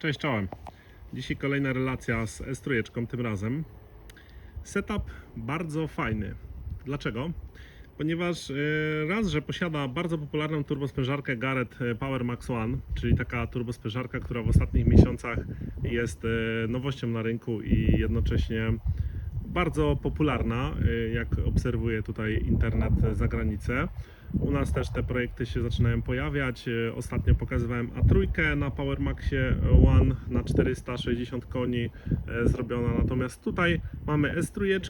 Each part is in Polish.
Cześć, czołem. Dzisiaj kolejna relacja z S3, tym razem. Setup bardzo fajny. Dlaczego? Ponieważ e, raz, że posiada bardzo popularną turbosprężarkę Garrett e, Power Max One, czyli taka turbosprężarka, która w ostatnich miesiącach jest e, nowością na rynku i jednocześnie bardzo popularna, jak obserwuję tutaj internet za granicę. U nas też te projekty się zaczynają pojawiać. Y, Ostatnio pokazywałem A3 na Power Maxie One na 460 koni y, zrobiona. Natomiast tutaj mamy S3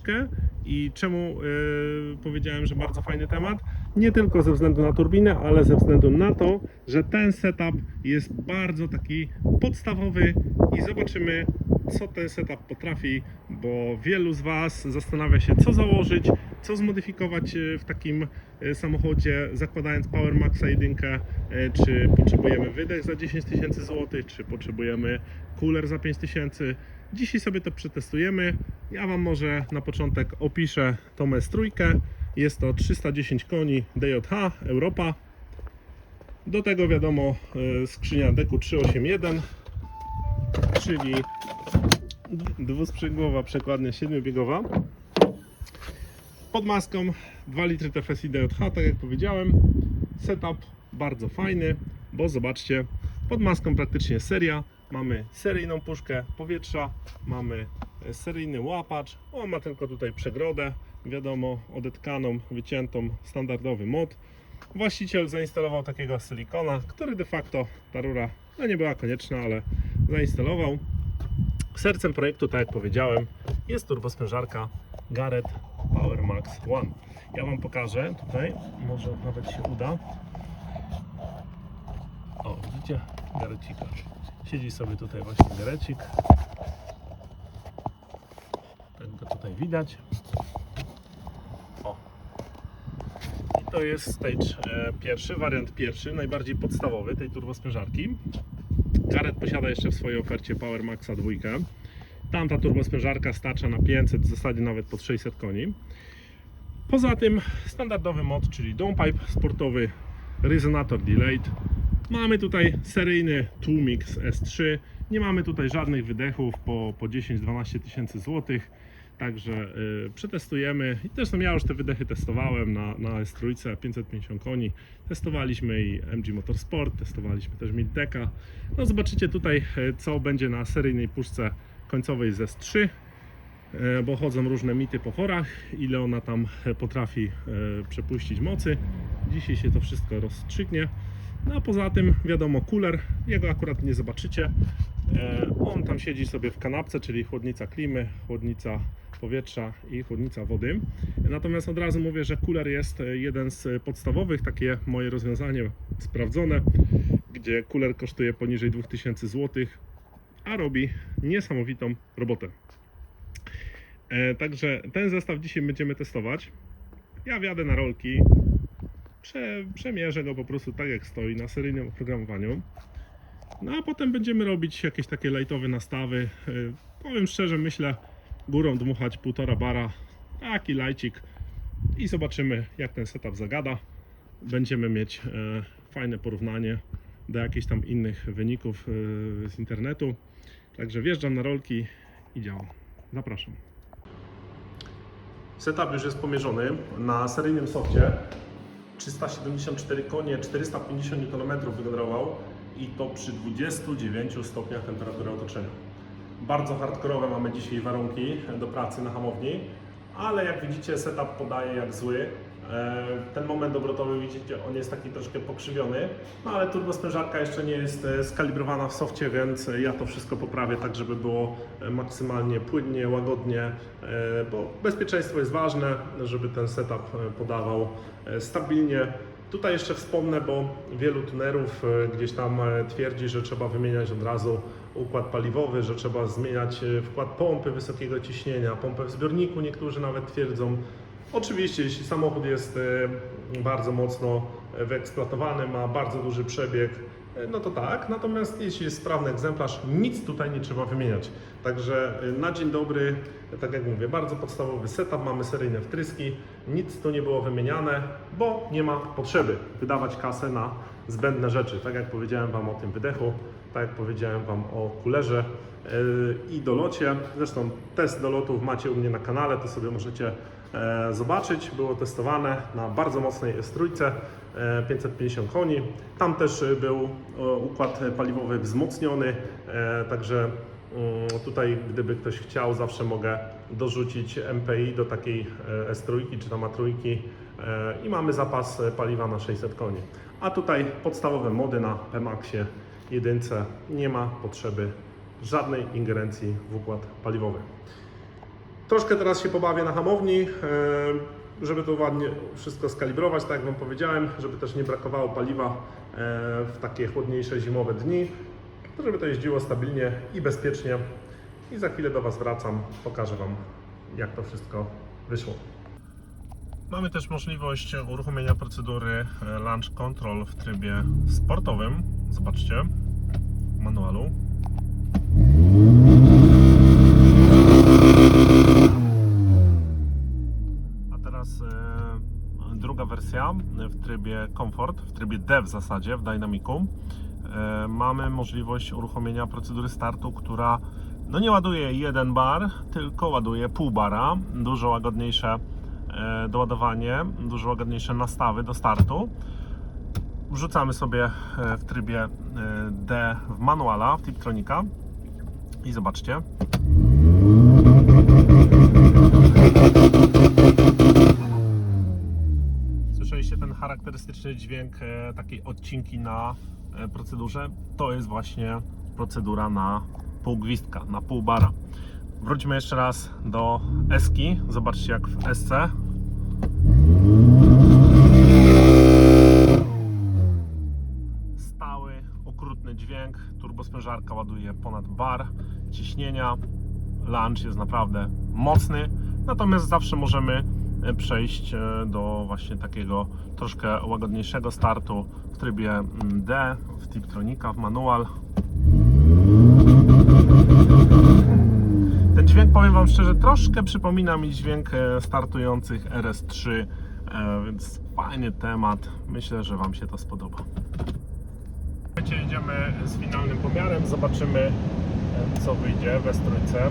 i czemu y, powiedziałem, że bardzo fajny temat? Nie tylko ze względu na turbinę, ale ze względu na to, że ten setup jest bardzo taki podstawowy i zobaczymy co ten setup potrafi, bo wielu z Was zastanawia się, co założyć, co zmodyfikować e, w takim e, samochodzie, zakładając Power Maxa 1, e, czy potrzebujemy wydech za 10 tysięcy złotych, czy potrzebujemy cooler za 5 tysięcy. Dzisiaj sobie to przetestujemy. Ja Wam może na początek opiszę tą S3. Jest to 310 koni DJH Europa. Do tego wiadomo skrzynia deku 381, czyli dwusprzęgłowa przekładnia siedmiobiegowa pod maską 2 litry TFSI DJH, tak jak powiedziałem. Setup bardzo fajny, bo zobaczcie pod maską praktycznie seria. Mamy seryjną puszkę powietrza mamy seryjny łapacz. On ma tylko tutaj przegrodę wiadomo odetkaną, wyciętą standardowy mod. Właściciel zainstalował takiego silikona, który de facto ta rura no nie była konieczna, ale zainstalował. Sercem projektu, tak jak powiedziałem, jest turbosprężarka Garrett Power Max One. Ja Wam pokażę tutaj, może nawet się uda. O, widzicie? Garecika. Siedzi sobie tutaj właśnie Garecik. Tak go tutaj widać. O. I to jest stage e, pierwszy, wariant pierwszy, najbardziej podstawowy tej turbosprężarki. Garrett posiada jeszcze w swojej ofercie Power Maxa 2. Tamta turbosprężarka stacza na 500, w zasadzie nawet pod 600 koni. Poza tym standardowy mod, czyli downpipe sportowy, resonator delayed. Mamy tutaj seryjny Tumix S3. Nie mamy tutaj żadnych wydechów po, po 10-12 tysięcy złotych. Także y, przetestujemy. I zresztą ja już te wydechy testowałem na, na S3 550 koni. Testowaliśmy i MG Motorsport, testowaliśmy też Mildeka. No zobaczycie tutaj, y, co będzie na seryjnej puszce końcowej z S3 e, bo chodzą różne mity po forach, ile ona tam e, potrafi e, przepuścić mocy. Dzisiaj się to wszystko rozstrzygnie. No a poza tym, wiadomo, cooler, jego akurat nie zobaczycie. E, On tam siedzi sobie w kanapce, czyli chłodnica klimy, chłodnica powietrza i chłodnica wody. Natomiast od razu mówię, że cooler jest e, jeden z podstawowych, takie moje rozwiązanie sprawdzone, gdzie cooler kosztuje poniżej 2000 zł, a robi niesamowitą robotę. E, także ten zestaw dzisiaj będziemy testować. Ja wjadę na rolki, prze, przemierzę go po prostu tak jak stoi na seryjnym oprogramowaniu. No a potem będziemy robić jakieś takie lightowe nastawy. E, powiem szczerze, myślę górą dmuchać półtora bara, taki lajcik i zobaczymy jak ten setup zagada. Będziemy mieć e, fajne porównanie do jakichś tam innych wyników z internetu. Także wjeżdżam na rolki i działam. Zapraszam. Setup już jest pomierzony na seryjnym softie. 374 konie, 450 Nm wygenerował i to przy 29 stopniach temperatury otoczenia. Bardzo hardkorowe mamy dzisiaj warunki do pracy na hamowni, ale jak widzicie setup podaje jak zły. E, Ten moment obrotowy widzicie, on jest taki troszkę pokrzywiony, no ale turbosprężarka jeszcze nie jest e, skalibrowana w softie, więc e, ja to wszystko poprawię tak, żeby było maksymalnie płynnie, łagodnie, bo bezpieczeństwo jest ważne, żeby ten setup podawał stabilnie. Tutaj jeszcze wspomnę, bo wielu tunerów gdzieś tam twierdzi, że trzeba wymieniać od razu układ paliwowy, że trzeba zmieniać wkład pompy wysokiego ciśnienia, pompę w zbiorniku, niektórzy nawet twierdzą. Oczywiście, jeśli samochód jest e, bardzo mocno e, wyeksploatowany, ma bardzo duży przebieg, e, no to tak. Natomiast jeśli jest sprawny egzemplarz, nic tutaj nie trzeba wymieniać. Także na dzień dobry, tak jak mówię, bardzo podstawowy setup, mamy seryjne wtryski, nic tu nie było wymieniane, bo nie ma potrzeby wydawać kasę na zbędne rzeczy. Tak jak powiedziałem Wam o tym wydechu, tak jak powiedziałem Wam o kulerze i dolocie. Zresztą test dolotów macie u mnie na kanale, to sobie możecie zobaczyć. Było testowane na bardzo mocnej S3, e, 550 koni. Tam też e, był e, układ paliwowy wzmocniony, e, także mm, tutaj gdyby ktoś chciał, zawsze mogę dorzucić MPI do takiej e, S3 czy tam A3 e, i mamy zapas e, paliwa na 600 koni. A tutaj podstawowe mody na Pmaxie jedynce nie ma potrzeby żadnej ingerencji w układ paliwowy. Troszkę teraz się pobawię na hamowni, e, żeby to ładnie wszystko skalibrować, tak jak Wam powiedziałem, żeby też nie brakowało paliwa e, w takie chłodniejsze zimowe dni, żeby to jeździło stabilnie i bezpiecznie. I za chwilę do Was wracam, pokażę Wam jak to wszystko wyszło. Mamy też możliwość uruchomienia procedury e, Launch Control w trybie sportowym. Zobaczcie w manualu. Wersja w trybie Comfort, w trybie D w zasadzie, w Dynamicu. E, mamy możliwość uruchomienia procedury startu, która no nie ładuje jeden bar, tylko ładuje pół bara. Dużo łagodniejsze e, doładowanie, dużo łagodniejsze nastawy do startu. Wrzucamy sobie e, w trybie D w manuala, w Tiptronika i zobaczcie. Ten charakterystyczny dźwięk e, takiej odcinki na e, procedurze? To jest właśnie procedura na pół gwizdka, na pół bara. Wróćmy jeszcze raz do Eski. Zobaczcie jak w SC. Stały, okrutny dźwięk. Turbosprężarka ładuje ponad bar ciśnienia. Lunch jest naprawdę mocny. Natomiast zawsze możemy przejść e, do właśnie takiego troszkę łagodniejszego startu w trybie mm, D, w Tiptronika, w manual. Ten dźwięk, powiem Wam szczerze, troszkę przypomina mi dźwięk e, startujących RS3, e, więc fajny temat. Myślę, że Wam się to spodoba. Jedziemy z finalnym pomiarem, zobaczymy co wyjdzie we trójce.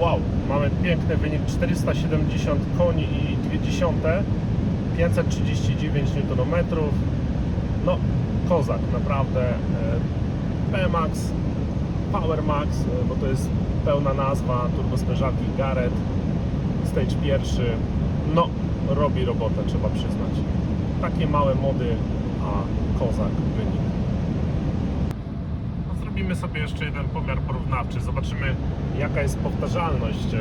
Wow, mamy piękny wynik 470 koni i 2 539 Nm. No, kozak, naprawdę. e, P-Max, Power Max, e, bo to jest pełna nazwa turbosprężarki Garrett, stage pierwszy. No, robi robotę, trzeba przyznać. Takie małe mody, a kozak wynik. Zrobimy sobie jeszcze jeden pomiar porównawczy. Zobaczymy, jaka jest powtarzalność e,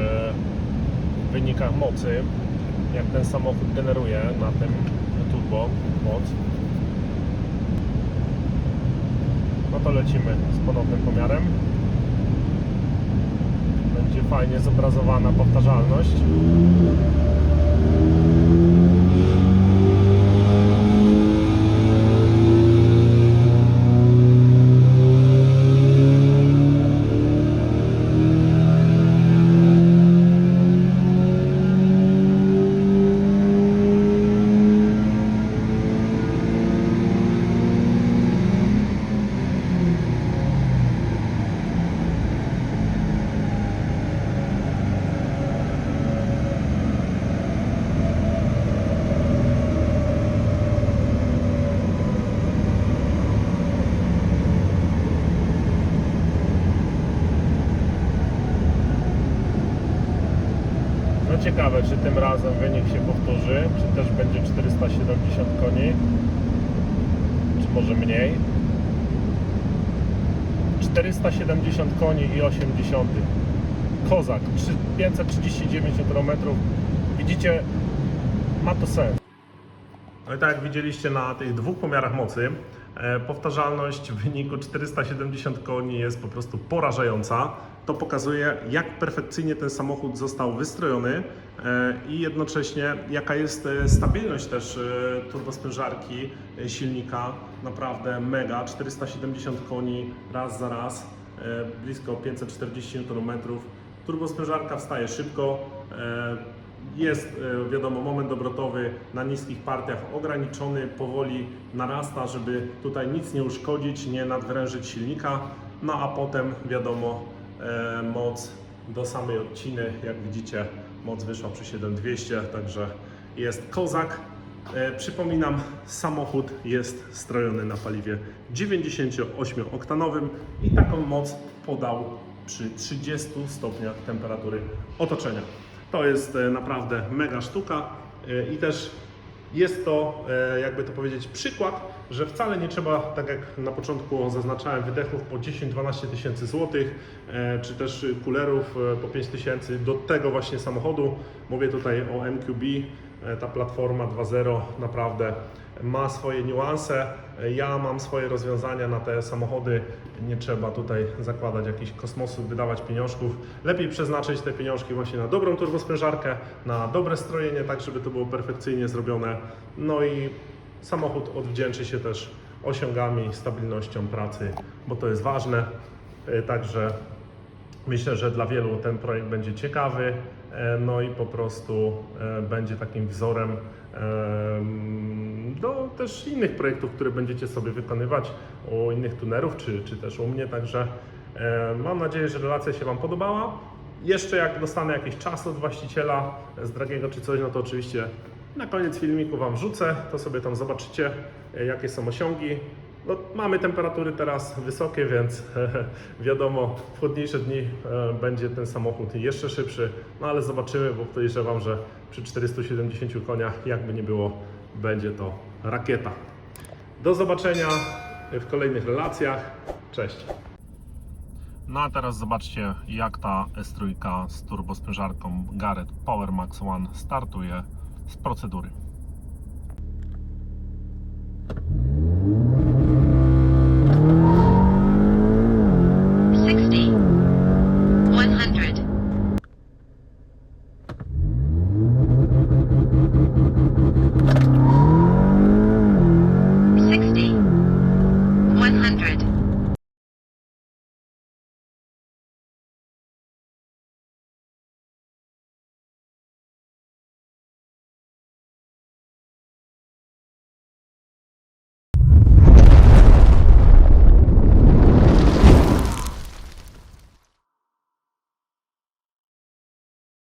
w wynikach mocy, jak ten samochód generuje na tym turbo moc. No to lecimy z ponownym pomiarem. Będzie fajnie zobrazowana powtarzalność. Ciekawe, czy tym razem wynik się powtórzy, czy też będzie 470 koni, czy może mniej. 470 koni i 80. Kozak, trzy- 539 Nm. Widzicie, ma to sens. No i tak jak widzieliście na tych dwóch pomiarach mocy, powtarzalność w wyniku 470 koni jest po prostu porażająca. To pokazuje, jak perfekcyjnie ten samochód został wystrojony e, i jednocześnie jaka jest e, stabilność też e, turbosprężarki e, silnika. Naprawdę mega, 470 koni raz za raz, e, blisko 540 Nm. Turbosprężarka wstaje szybko. Jest, e, wiadomo, moment obrotowy na niskich partiach ograniczony, powoli narasta, żeby tutaj nic nie uszkodzić, nie nadwrężyć silnika. No a potem, wiadomo, e, moc do samej odciny, jak widzicie, moc wyszła przy 7200, także jest kozak. E, Przypominam, samochód jest strojony na paliwie 98-oktanowym i taką moc podał przy 30 stopniach temperatury otoczenia. To jest e, naprawdę mega sztuka e, i też jest to, e, jakby to powiedzieć, przykład, że wcale nie trzeba, tak jak na początku zaznaczałem, wydechów po 10-12 tysięcy złotych, czy też kulerów po 5 tysięcy do tego właśnie samochodu. Mówię tutaj o MQB. E, Ta platforma 2.0 naprawdę ma swoje niuanse. E, Ja mam swoje rozwiązania na te samochody. Nie trzeba tutaj zakładać jakichś kosmosów, wydawać pieniążków. Lepiej przeznaczyć te pieniążki właśnie na dobrą turbosprężarkę, na dobre strojenie, tak żeby to było perfekcyjnie zrobione. No i samochód odwdzięczy się też osiągami, stabilnością pracy, bo to jest ważne. E, Także Myślę, że dla wielu ten projekt będzie ciekawy, no i po prostu e, będzie takim wzorem em, do też innych projektów, które będziecie sobie wykonywać u innych tunerów, czy, czy też u mnie. Także e, mam nadzieję, że relacja się Wam podobała. Jeszcze jak dostanę jakiś czas od właściciela z Dragiego czy coś, no to oczywiście na koniec filmiku Wam wrzucę, to sobie tam zobaczycie, e, jakie są osiągi. No, mamy temperatury teraz wysokie, więc wiadomo, w chłodniejsze dni e, będzie ten samochód jeszcze szybszy, no ale zobaczymy, bo podejrzewam, że przy 470 koniach, jakby nie było, będzie to rakieta. Do zobaczenia w kolejnych relacjach. Cześć. No a teraz zobaczcie, jak ta S3 z turbosprężarką Garrett Power Max One startuje z procedury.